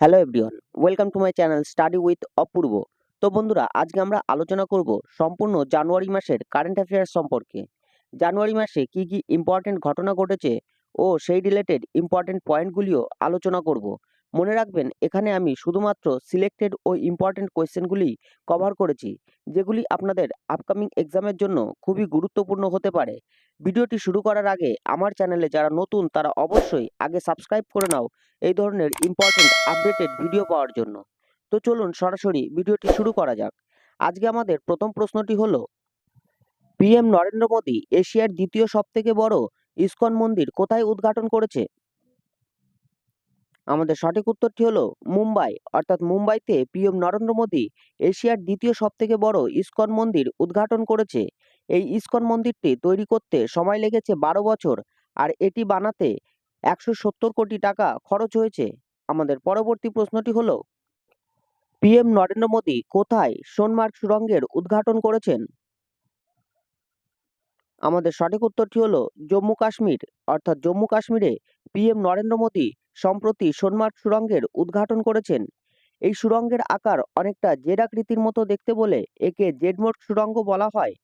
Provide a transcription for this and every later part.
Hello everyone welcome to my channel study with Apurba তো বন্ধুরা, আজকে আমরা আলোচনা করব সম্পূর্ণ জানুয়ারি মাসের কারেন্ট অ্যাফেয়ার্স সম্পর্কে। জানুয়ারি মাসে কি কি ইম্পর্টেন্ট ঘটনা ঘটেছে ও সেই রিলেটেড ইম্পর্টেন্ট পয়েন্টগুলিও আলোচনা করব। মনে রাখবেন, এখানে আমি শুধুমাত্র সিলেক্টেড ও ইম্পর্টেন্ট কোয়েশ্চেনগুলি কভার করেছি, যেগুলি আপনাদের আপকামিং এক্সামের জন্য খুবই গুরুত্বপূর্ণ হতে পারে। ভিডিওটি শুরু করার আগে আমার চ্যানেলে যারা নতুন, তারা অবশ্যই আগে সাবস্ক্রাইব করে নাও এই ধরনের ইম্পর্টেন্ট আপডেটেড ভিডিও পাওয়ার জন্য। তো চলুন সরাসরি ভিডিওটি শুরু করা যাক। আজকে আমাদের প্রথম প্রশ্নটি হলো পিএম নরেন্দ্র মোদী এশিয়ার দ্বিতীয় সবথেকে বড় ইসকন মন্দির কোথায় উদ্ঘাটন করেছে? আমাদের সঠিক উত্তরটি হলো মুম্বাই। অর্থাৎ মুম্বাইতে পিএম নরেন্দ্র মোদী এশিয়ার দ্বিতীয় সবথেকে বড় ইসকন মন্দির উদ্ঘাটন করেছে। এই ইসকন মন্দিরটি তৈরি করতে সময় লেগেছে বারো বছর আর এটি বানাতে একশো সত্তর কোটি টাকা খরচ হয়েছে। আমাদের পরবর্তী প্রশ্নটি হলো, পিএম নরেন্দ্র মোদী কোথায় সোনমার্গ সুরঙ্গের উদ্ঘাটন করেছেন? আমাদের সঠিক উত্তরটি হলো জম্মু কাশ্মীর। অর্থাৎ জম্মু কাশ্মীরে পিএম নরেন্দ্র মোদী সম্প্রতি সোনমার্গ সুড়ঙ্গের উদ্ঘাটন করেছেন। এই সুড়ঙ্গের আকার অনেকটা জেডাকৃতির মতো দেখতে বলে একে জেডমোট সুড়ঙ্গ বলা হয়।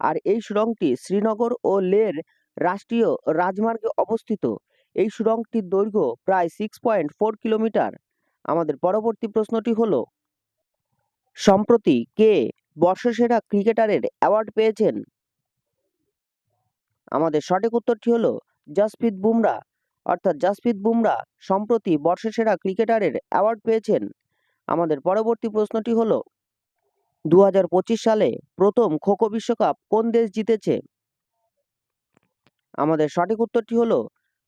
আর এই সুড়ঙ্গটি শ্রীনগর ও লের রাষ্ট্রীয় রাজমার্গে অবস্থিত। এই সুড়ঙ্গটির দৈর্ঘ্য প্রায় সিক্স পয়েন্ট ফোর কিলোমিটার আমাদের পরবর্তী প্রশ্নটি হলো, সম্প্রতি কে বর্ষসেরা ক্রিকেটারের অ্যাওয়ার্ড পেয়েছেন? আমাদের সঠিক উত্তরটি হলো, জাসপ্রীত বুমরা। অর্থাৎ জাসপ্রীত বুমরা সম্প্রতি বর্ষসেরা ক্রিকেটারের অ্যাওয়ার্ড পেয়েছেন। আমাদের পরবর্তী প্রশ্নটি হলো দু সালে প্রথম খোখো বিশ্বকাপ কোন দেশ জিতেছে? আমাদের সঠিক উত্তরটি হলো,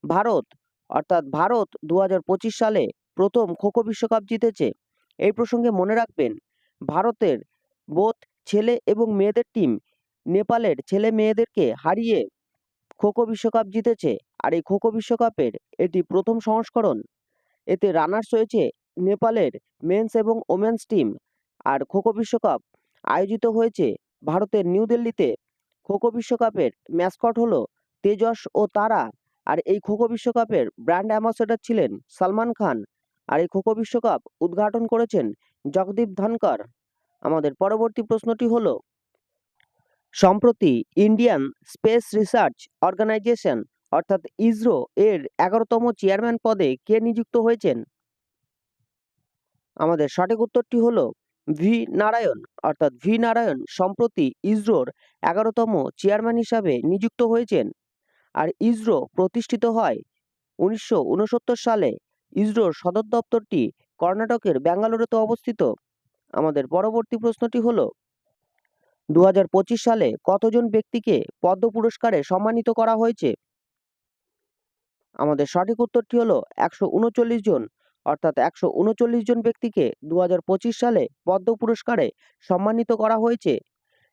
ভারত। অর্থাৎ ভারত দু হাজার পঁচিশ সালে প্রথম খোখো বিশ্বকাপ জিতেছে। এই প্রসঙ্গে মনে রাখবেন, ভারতের বোধ ছেলে এবং মেয়েদের টিম নেপালের ছেলে মেয়েদেরকে হারিয়ে খোখো বিশ্বকাপ জিতেছে আর এই খোখো বিশ্বকাপের এটি প্রথম সংস্করণ। এতে রানার্স হয়েছে নেপালের মেন্স এবং ওমেন্স টিম আর খোখো বিশ্বকাপ আয়োজিত হয়েছে ভারতের নিউ দিল্লিতে। খোখো বিশ্বকাপের ম্যাসকট হলো তেজস ও তারা আর এই খোখো বিশ্বকাপের ব্র্যান্ড অ্যাম্বাসেডর ছিলেন সালমান খান আর এই খোখো বিশ্বকাপ উদ্ঘাটন করেছেন জগদীপ ধনকর। আমাদের পরবর্তী প্রশ্নটি হলো সম্প্রতি ইন্ডিয়ান স্পেস রিসার্চ অর্গানাইজেশন, অর্থাৎ ইসরো, এর এগারোতম চেয়ারম্যান পদে কে নিযুক্ত হয়েছেন? আমাদের সঠিক উত্তরটি হলো ভি. নারায়ণ, অর্থাৎ ভি. নারায়ণ সম্প্রতি ইসরোর এগারোতম চেয়ারম্যান হিসাবে নিযুক্ত হয়েছেন। আর ইসরো প্রতিষ্ঠিত হয় উনিশশো উনসত্তর সালে। ইসরোর সদর দপ্তরটি কর্ণাটকের ব্যাঙ্গালোরেতে অবস্থিত। আমাদের পরবর্তী প্রশ্নটি হলো দু হাজার পঁচিশ সালে কতজন ব্যক্তিকে পদ্ম পুরস্কারে সম্মানিত করা হয়েছে? আমাদের সঠিক উত্তরটি হলো একশো উনচল্লিশ জন, অর্থাৎ একশো উনচল্লিশ জন ব্যক্তিকে দু হাজার পঁচিশ সালে পদ্ম পুরস্কারে সম্মানিত করা হয়েছে।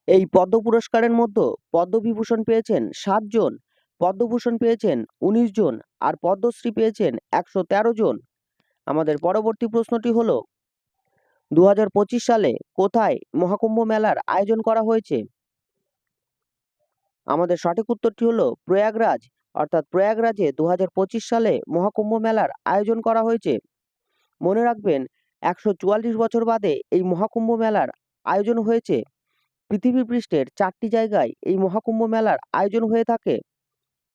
এই পদ্ম পুরস্কারের মধ্যে পদ্মবিভূষণ পেয়েছেন সাতজন পদ্মভূষণ পেয়েছেন উনিশ জন, আর পদ্মশ্রী পেয়েছেন একশো তেরো জন। আমাদের পরবর্তী প্রশ্নটি হলো দু হাজার পঁচিশ সালে কোথায় মহাকুম্ভ মেলার আয়োজন করা হয়েছে? আমাদের সঠিক উত্তরটি হলো প্রয়াগরাজ, অর্থাৎ প্রয়াগরাজে দুহাজার পঁচিশ সালে মহাকুম্ভ মেলার আয়োজন করা হয়েছে। মনে রাখবেন, একশো চুয়াল্লিশ বছর বাদে এই মহাকুম্ভ মেলার আয়োজন হয়েছে। পৃথিবী পৃষ্ঠের চারটি জায়গায় এই মহাকুম্ভ মেলার আয়োজন হয়ে থাকে।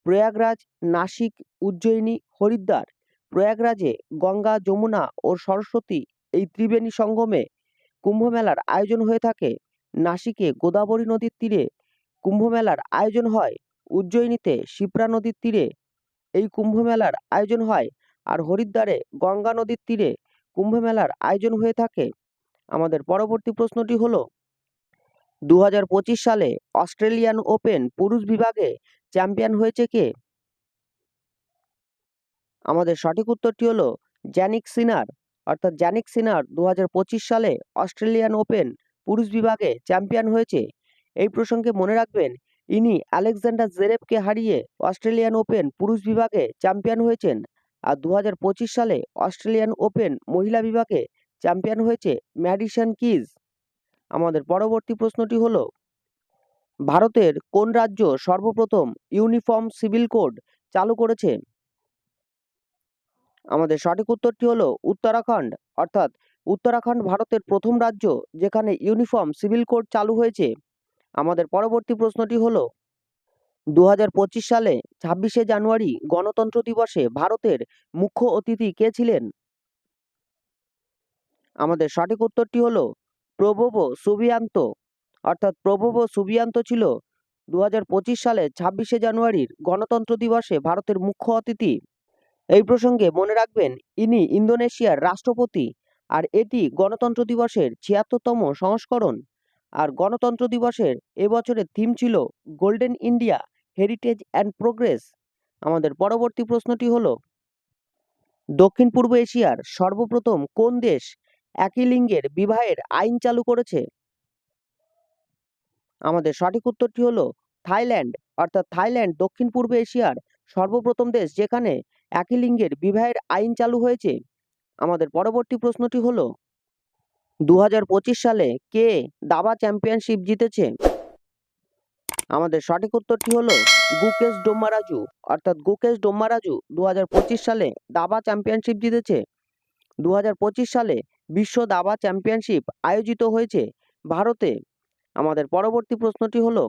প্রয়াগরাজ, নাসিক, উজ্জয়িনী, হরিদ্বার। প্রয়াগরাজে গঙ্গা, যমুনা ও সরস্বতী এই ত্রিবেণী সঙ্গমে কুম্ভ মেলার আয়োজন হয়ে থাকে। নাসিকে গোদাবরী নদীর তীরে কুম্ভ মেলার আয়োজন হয়। উজ্জয়িনীতে শিপ্রা নদীর তীরে এই কুম্ভ মেলার আয়োজন হয় আর হরিদ্বারে গঙ্গা নদীর তীরে কুম্ভ মেলার আয়োজন হয়ে থাকে। আমাদের পরবর্তী প্রশ্নটি হলো দু হাজার পঁচিশ সালে অস্ট্রেলিয়ান ওপেন পুরুষ বিভাগে চ্যাম্পিয়ন হয়েছে কে? আমাদের সঠিক উত্তরটি হলো, জ্যানিক সিনার। অর্থাৎ জ্যানিক সিনার দু হাজার পঁচিশ সালে অস্ট্রেলিয়ান ওপেন পুরুষ বিভাগে চ্যাম্পিয়ন হয়েছে। এই প্রসঙ্গে মনে রাখবেন, ইনি আলেকজান্ডার জেরেবকে হারিয়ে অস্ট্রেলিয়ান ওপেন পুরুষ বিভাগে চ্যাম্পিয়ন হয়েছেন আর দু হাজার পঁচিশ সালে অস্ট্রেলিয়ান ওপেন মহিলা বিভাগে চ্যাম্পিয়ন হয়েছে ম্যাডিসন কিজ। আমাদের পরবর্তী প্রশ্নটি হলো, ভারতের কোন রাজ্য সর্বপ্রথম ইউনিফর্ম সিভিল কোড চালু করেছে? আমাদের সঠিক উত্তরটি হলো উত্তরাখণ্ড। অর্থাৎ উত্তরাখণ্ড ভারতের প্রথম রাজ্য যেখানে ইউনিফর্ম সিভিল কোড চালু হয়েছে। আমাদের পরবর্তী প্রশ্নটি হলো দু হাজার পঁচিশ সালে ছাব্বিশে জানুয়ারি গণতন্ত্র দিবসে ভারতের মুখ্য অতিথি কে ছিলেন? আমাদের সঠিক উত্তরটি হলো প্রভব সুবিয়ান্ত। অর্থাৎ প্রভব সুবিয়ান্ত ছিল দু হাজার পঁচিশ সালে ছাব্বিশে জানুয়ারির গণতন্ত্র দিবসে ভারতের মুখ্য অতিথি। এই প্রসঙ্গে মনে রাখবেন, ইনি ইন্দোনেশিয়ার রাষ্ট্রপতি আর এটি গণতন্ত্র দিবসের ছিয়াত্তরতম সংস্করণ। আর গণতন্ত্র দিবসের এবছরের থিম ছিল golden India heritage and progress আমাদের পরবর্তী প্রশ্নটি হলো, দক্ষিণ পূর্ব এশিয়ার সর্বপ্রথম কোন দেশ একই লিঙ্গের বিবাহের আইন চালু করেছে? আমাদের সঠিক উত্তরটি হলো থাইল্যান্ড। অর্থাৎ থাইল্যান্ড দক্ষিণ পূর্ব এশিয়ার সর্বপ্রথম দেশ যেখানে একই লিঙ্গের বিবাহের আইন চালু হয়েছে। আমাদের পরবর্তী প্রশ্নটি হলো দু হাজার পঁচিশ সালে কে দাবা চ্যাম্পিয়নশিপ জিতেছে? আমাদের সঠিক উত্তরটি হলো, গুকেশ ডোম্মারাজু। অর্থাৎ গুকেশ ডোম্মারাজু দু হাজার পঁচিশ সালে দাবা চ্যাম্পিয়নশিপ জিতেছে। দু হাজার পঁচিশ সালে বিশ্ব দাবা চ্যাম্পিয়নশিপ আয়োজিত হয়েছে ভারতে। আমাদের পরবর্তী প্রশ্নটি হলো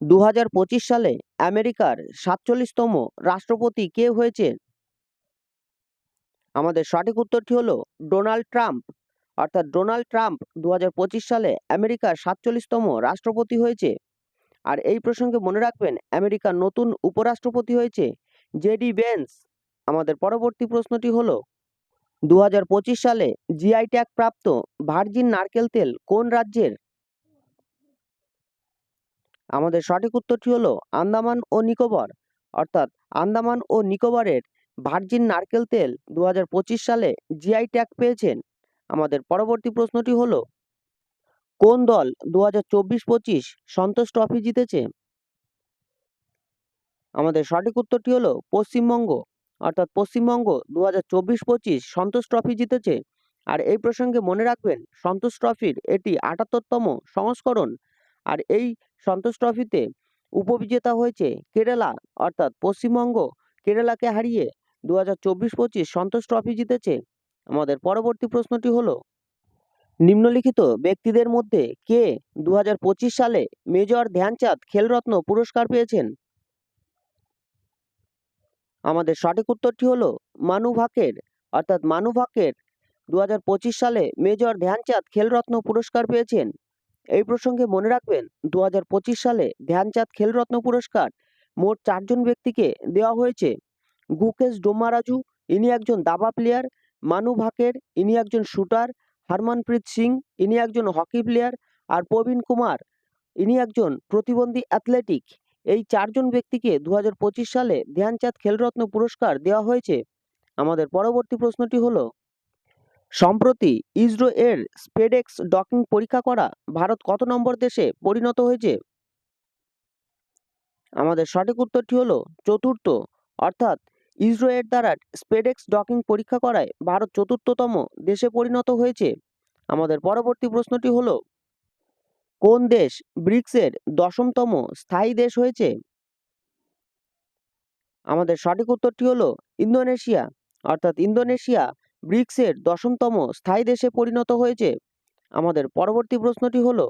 দু হাজার পঁচিশ সালে আমেরিকার সাতচল্লিশতম রাষ্ট্রপতি কে হয়েছে আমাদের সঠিক উত্তরটি হলো ডোনাল্ড ট্রাম্প। অর্থাৎ ডোনাল্ড ট্রাম্প দু হাজার পঁচিশ সালে আমেরিকার সাতচল্লিশতম রাষ্ট্রপতি হয়েছে। আর এই প্রসঙ্গে মনে রাখবেন, আমেরিকার নতুন উপরাষ্ট্রপতি হয়েছে জেডি বেন্স। আমাদের পরবর্তী প্রশ্নটি হলো দু হাজার পঁচিশ সালে জিআই ট্যাগ প্রাপ্ত ভার্জিন নারকেল তেল কোন রাজ্যের? আমাদের সঠিক উত্তরটি হলো আন্দামান ও নিকোবর। অর্থাৎ আন্দামান ও নিকোবরের ভার্জিন নারকেল তেল দু হাজার পঁচিশ সালে জিআই ট্যাগ পেয়েছেন। আমাদের পরবর্তী প্রশ্নটি হলো, কোন দল দু হাজার চব্বিশ পঁচিশ সন্তোষ ট্রফি জিতেছে? আমাদের সঠিক উত্তরটি হলো পশ্চিমবঙ্গ। অর্থাৎ পশ্চিমবঙ্গ দু হাজার চব্বিশ পঁচিশ সন্তোষ ট্রফি জিতেছে। আর এই প্রসঙ্গে মনে রাখবেন, সন্তোষ ট্রফির এটি আটাত্তরতম সংস্করণ। আর এই সন্তোষ ট্রফিতে উপবিজেতা হয়েছে কেরালা, অর্থাৎ পশ্চিমবঙ্গ। কেরালাকে হারিয়ে দু হাজার চব্বিশ পঁচিশ সন্তোষ ট্রফি জিতেছে। আমাদের পরবর্তী প্রশ্নটি হলো, নিম্নলিখিত ব্যক্তিদের মধ্যে কে দু হাজার পঁচিশ সালে মেজর ধ্যানচাঁদ খেলরত্ন পুরস্কার পেয়েছেন? আমাদের সঠিক উত্তরটি হলো, মানু ভাকের, অর্থাৎ মানু ভাকের দু হাজার পঁচিশ সালে মেজর ধ্যানচাঁদ খেলরত্ন পুরস্কার পেয়েছেন। এই প্রসঙ্গে মনে রাখবেন দু হাজার পঁচিশ সালে ধ্যানচাঁদ খেলরত্ন পুরস্কার মোট চারজন ব্যক্তিকে দেওয়া হয়েছে। গুকেশ ডোমারাজু, ইনি একজন দাবা প্লেয়ার মানু ভাকের, ইনি একজন শুটার, হরমনপ্রীত সিং, ইনি একজন হকি প্লেয়ার আর প্রবীণ কুমার, ইনি একজন প্রতিবন্ধী অ্যাথলেটিক এই চারজন ব্যক্তিকে দু হাজার পঁচিশ সালে ধ্যানচাঁদ খেলরত্ন পুরস্কার দেওয়া হয়েছে। আমাদের পরবর্তী প্রশ্নটি হলো সম্প্রতি ইসরো এর স্পেডেক্স ডকিং পরীক্ষা করা ভারত কত নম্বর দেশে পরিণত হয়েছে? আমাদের সঠিক উত্তরটি হলো চতুর্থ। অর্থাৎ ইসরো এর দ্বারা স্পেডেক্স ডকিং পরীক্ষা করায় ভারত চতুর্থতম দেশে পরিণত হয়েছে। আমাদের পরবর্তী প্রশ্নটি হলো, কোন দেশ ব্রিক্সের দশমতম স্থায়ী দেশ হয়েছে? আমাদের সঠিক উত্তরটি হলো ইন্দোনেশিয়া। অর্থাৎ ইন্দোনেশিয়া ব্রিক্সের দশমতম স্থায়ী দেশে পরিণত হয়েছে। আমাদের পরবর্তী প্রশ্নটি হলো,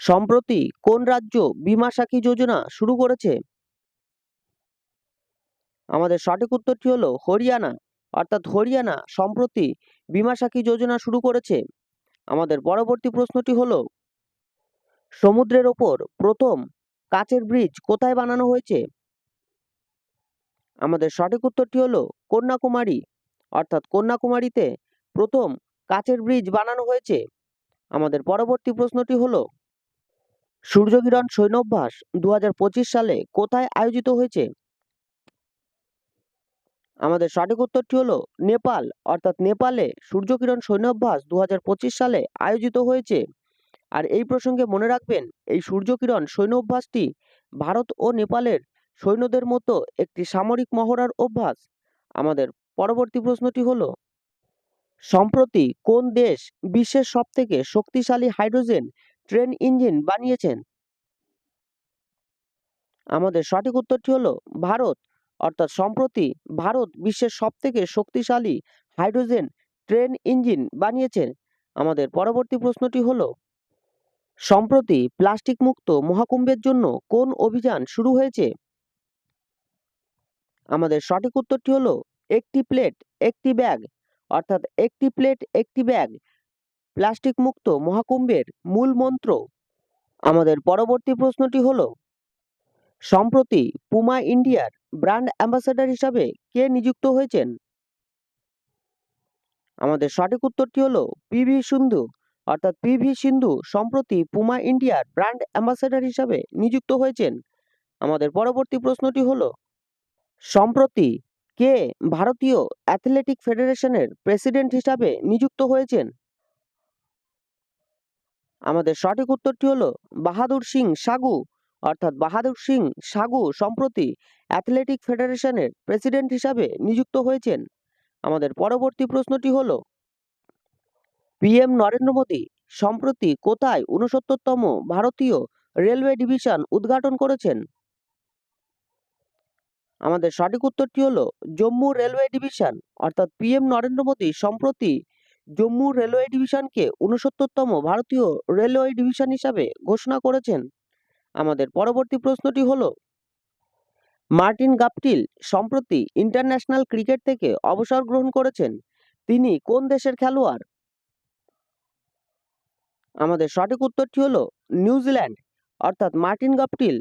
সম্প্রতি কোন রাজ্য বিমা সাখী যোজনা শুরু করেছে? আমাদের সঠিক উত্তরটি হলো হরিয়ানা। অর্থাৎ হরিয়ানা সম্প্রতি বিমা সাখী যোজনা শুরু করেছে। আমাদের পরবর্তী প্রশ্নটি হলো, সমুদ্রের ওপর প্রথম কাচের ব্রিজ কোথায় বানানো হয়েছে? আমাদের সঠিক উত্তরটি হলো কন্যাকুমারী। অর্থাৎ কন্যাকুমারীতে প্রথম কাচের ব্রিজ বানানো হয়েছে। আমাদের পরবর্তী প্রশ্নটি হলো, সূর্যকিরণ সৈন্যাভ্যাস দু সালে কোথায় আয়োজিত হয়েছে? আমাদের সঠিক উত্তরটি হলো, নেপাল, অর্থাৎ নেপালে সূর্যকিরণ সৈন্যাভ্যাস দু সালে আয়োজিত হয়েছে। আর এই প্রসঙ্গে মনে রাখবেন, এই সূর্যকিরণ সৈন্য অভ্যাসটি ভারত ও নেপালের সৈন্যদের মতো একটি সামরিক মহড়ার অভ্যাস। আমাদের পরবর্তী প্রশ্নটি হলো, সম্প্রতি কোন দেশ বিশ্বের সবথেকে শক্তিশালী হাইড্রোজেন ট্রেন ইঞ্জিন বানিয়েছেন? আমাদের সঠিক উত্তরটি হলো ভারত, অর্থাৎ সম্প্রতি ভারত বিশ্বের সবথেকে শক্তিশালী হাইড্রোজেন ট্রেন ইঞ্জিন বানিয়েছেন। আমাদের পরবর্তী প্রশ্নটি হলো, সম্প্রতি প্লাস্টিক মুক্ত মহাকুম্ভের জন্য কোন অভিযান শুরু হয়েছে? আমাদের সঠিক উত্তরটি হলো একটি প্লেট, একটি ব্যাগ, অর্থাৎ একটি প্লেট, একটি ব্যাগ, প্লাস্টিক মুক্ত মহাকুম্ভের মূল মন্ত্র। আমাদের পরবর্তী প্রশ্নটি হলো, সম্প্রতি পুমা ইন্ডিয়ার ব্র্যান্ড অ্যাম্বাসেডর হিসাবে কে নিযুক্ত হয়েছেন? আমাদের সঠিক উত্তরটি হলো পিভি সিন্ধু, অর্থাৎ পিভি সিন্ধু সম্প্রতি পুমা ইন্ডিয়ার ব্র্যান্ড অ্যাম্বাসেডর হিসাবে নিযুক্ত হয়েছেন। আমাদের পরবর্তী প্রশ্নটি হলো, সম্প্রতি কে ভারতীয় অ্যাথলেটিক ফেডারেশনের প্রেসিডেন্ট হিসাবে নিযুক্ত হয়েছেন? আমাদের সঠিক উত্তরটি হলো বাহাদুর সিং সাগু। অর্থাৎ বাহাদুর সিং সাগু সম্প্রতি অ্যাথলেটিক ফেডারেশনের প্রেসিডেন্ট হিসাবে নিযুক্ত হয়েছেন। আমাদের পরবর্তী প্রশ্নটি হলো, পিএম নরেন্দ্র মোদী সম্প্রতি কোথায় ঊনসত্তরতম ভারতীয় রেলওয়ে ডিভিশন উদ্ঘাটন করেছেন? আমাদের সঠিক উত্তরটি হলো জম্মু রেলওয়ে ডিভিশন। অর্থাৎ পিএম নরেন্দ্র মোদী সম্প্রতি জম্মু রেলওয়ে ডিভিশনকে ঊনসত্তরতম ভারতীয় রেলওয়ে ডিভিশন হিসাবে ঘোষণা করেছেন। আমাদের পরবর্তী প্রশ্নটি হলো মার্টিন গাপটিল সম্প্রতি ইন্টারন্যাশনাল ক্রিকেট থেকে অবসর গ্রহণ করেছেন। তিনি কোন দেশের খেলোয়াড়? আমাদের সঠিক উত্তরটি হলো নিউজিল্যান্ড। অর্থাৎ মার্টিন গাপটিল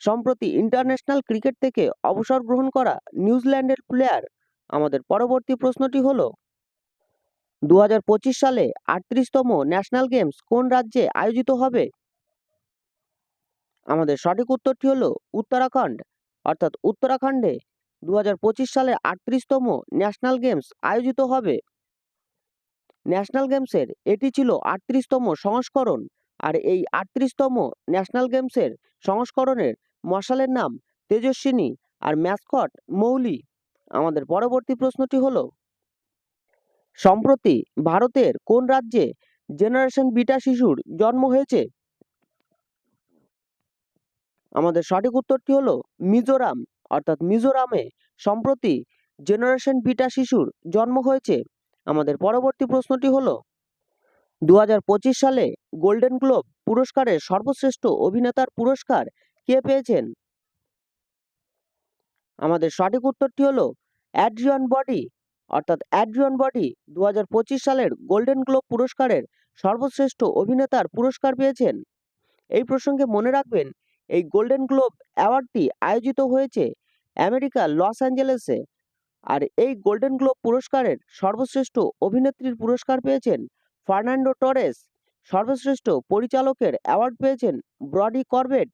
সম্প্রতি ইন্টারন্যাশনাল ক্রিকেট থেকে অবসর গ্রহণ করা নিউজিল্যান্ডের প্লেয়ার। আমাদের পরবর্তী প্রশ্নটি হলো দু সালে আটত্রিশতম ন্যাশনাল গেমস কোন রাজ্যে আয়োজিত হবে? আমাদের সঠিক উত্তরটি হল উত্তরাখণ্ড। অর্থাৎ উত্তরাখণ্ডে দু হাজার পঁচিশ সালে আটত্রিশতম ন্যাশনাল গেমস আয়োজিত হবে। ন্যাশনাল গেমসের এটি ছিল আটত্রিশতম সংস্করণ, আর এই আটত্রিশতম ন্যাশনাল গেমসের সংস্করণের মশালের নাম তেজস্বিনী আর ম্যাসকট মৌলি। আমাদের পরবর্তী প্রশ্নটি হলো, সম্প্রতি ভারতের কোন রাজ্যে জেনারেশন বিটা শিশুর জন্ম হয়েছে? আমাদের সঠিক উত্তরটি হলো মিজোরাম, অর্থাৎ মিজোরামে সম্প্রতি জেনারেশন বিটা শিশুর জন্ম হয়েছে। আমাদের পরবর্তী প্রশ্নটি হলো দু হাজার পঁচিশ সালে গোল্ডেন গ্লোব পুরস্কারের সর্বশ্রেষ্ঠ অভিনেতার পুরস্কার কে পেয়েছেন? আমাদের সঠিক উত্তরটি হলো অ্যাড্রিয়ন বডি। অর্থাৎ অ্যাড্রিয়ন বডি দু হাজার পঁচিশ সালের গোল্ডেন গ্লোব পুরস্কারের সর্বশ্রেষ্ঠ অভিনেতার পুরস্কার পেয়েছেন। এই প্রসঙ্গে মনে রাখবেন, এই গোল্ডেন গ্লোব অ্যাওয়ার্ডটি আয়োজিত হয়েছে আমেরিকা, লস অ্যাঞ্জেলেসে। আর এই গোল্ডেন গ্লোব পুরস্কারের সর্বশ্রেষ্ঠ অভিনেত্রীর পুরস্কার পেয়েছেন ফার্নান্ডো টরেস। সর্বশ্রেষ্ঠ পরিচালকের অ্যাওয়ার্ড পেয়েছেন ব্রডি করবেট।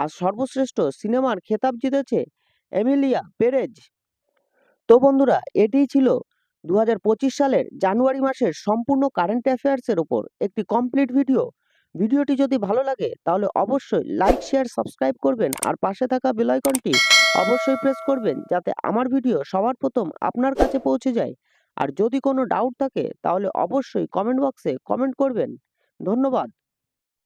আর সর্বশ্রেষ্ঠ সিনেমার খেতাব জিতেছে এমিলিয়া পেরেজ। তো বন্ধুরা, এটিই ছিল দু হাজার পঁচিশ সালের জানুয়ারি মাসের সম্পূর্ণ কারেন্ট অ্যাফেয়ার্সের ওপর একটি কমপ্লিট ভিডিও ভিডিওটি যদি ভালো লাগে, তাহলে অবশ্যই লাইক শেয়ার সাবস্ক্রাইব করবেন আর পাশে থাকা বেল আইকনটি অবশ্যই প্রেস করবেন যাতে আমার ভিডিও সবার প্রথম আপনার কাছে পৌঁছে যায়। আর যদি কোনো ডাউট থাকে, তাহলে অবশ্যই কমেন্ট বক্সে কমেন্ট করবেন। ধন্যবাদ।